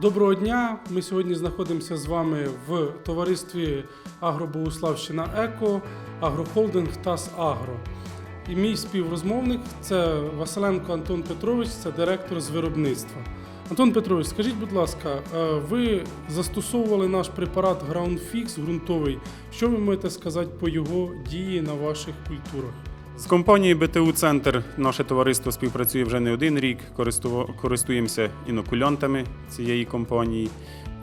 Доброго дня! Ми сьогодні знаходимося з вами в товаристві Агробогуславщина Еко, Агрохолдинг ТАС Агро. І мій співрозмовник це Василенко Антон Петрович, це директор з виробництва. Антон Петрович, скажіть, будь ласка, е, ви застосовували наш препарат GroundFix ґрунтовий. Що ви можете сказати по його дії на ваших культурах? З компанією БТУ Центр наше товариство співпрацює вже не один рік. Користуємося інокулянтами цієї компанії.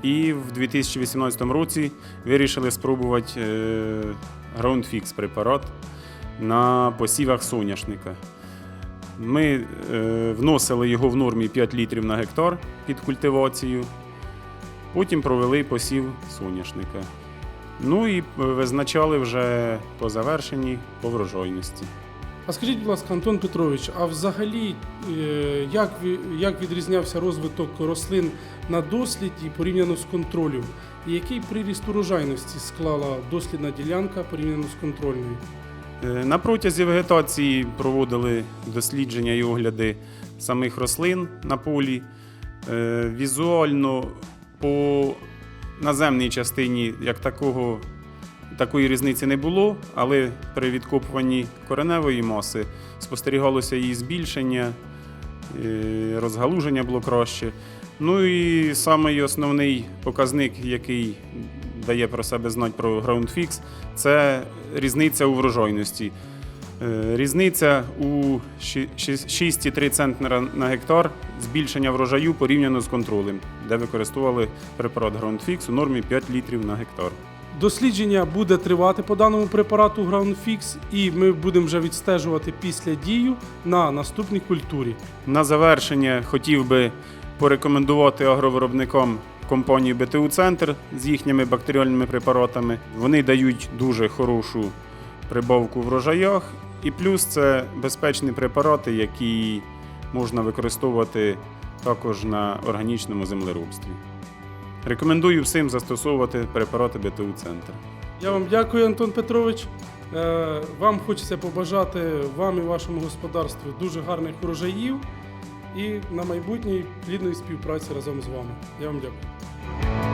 І в 2018 році вирішили спробувати е, GroundFix препарат на посівах соняшника. Ми е, вносили його в нормі 5 літрів на гектар під культивацію. Потім провели посів соняшника. Ну і е, визначали вже по завершенні по врожайності. А скажіть, будь ласка, Антон Петрович, а взагалі е, як, як відрізнявся розвиток рослин на досліді порівняно з контролем? І який приріст урожайності склала дослідна ділянка порівняно з контрольною? Е, На протязі вегетації проводили дослідження і огляди самих рослин на полі. Е, Візуально по наземній частині як такого, такої різниці не було, але при відкопуванні кореневої маси спостерігалося її збільшення, е, розгалуження було краще. Ну і самий основний показник, який дає про себе знати про GroundFix, це різниця у врожайності. Е, Різниця у 6,3 центнера на гектар збільшення врожаю порівняно з контролем, де використовували препарат GroundFix у нормі 5 літрів на гектар. Дослідження буде тривати по даному препарату GroundFix, і ми будемо вже відстежувати після дію на наступній культурі. На завершення хотів би порекомендувати агровиробникам компанію БТУ Центр з їхніми бактеріальними препаратами. Вони дають дуже хорошу прибавку в врожаях, і плюс це безпечні препарати, які можна використовувати також на органічному землеробстві. Рекомендую всім застосовувати препарати БТУ Центр. Я вам дякую, Антон Петрович. Е, Вам хочеться побажати вам і вашому господарству дуже гарних урожаїв і на майбутній плідної співпраці разом з вами. Я вам дякую.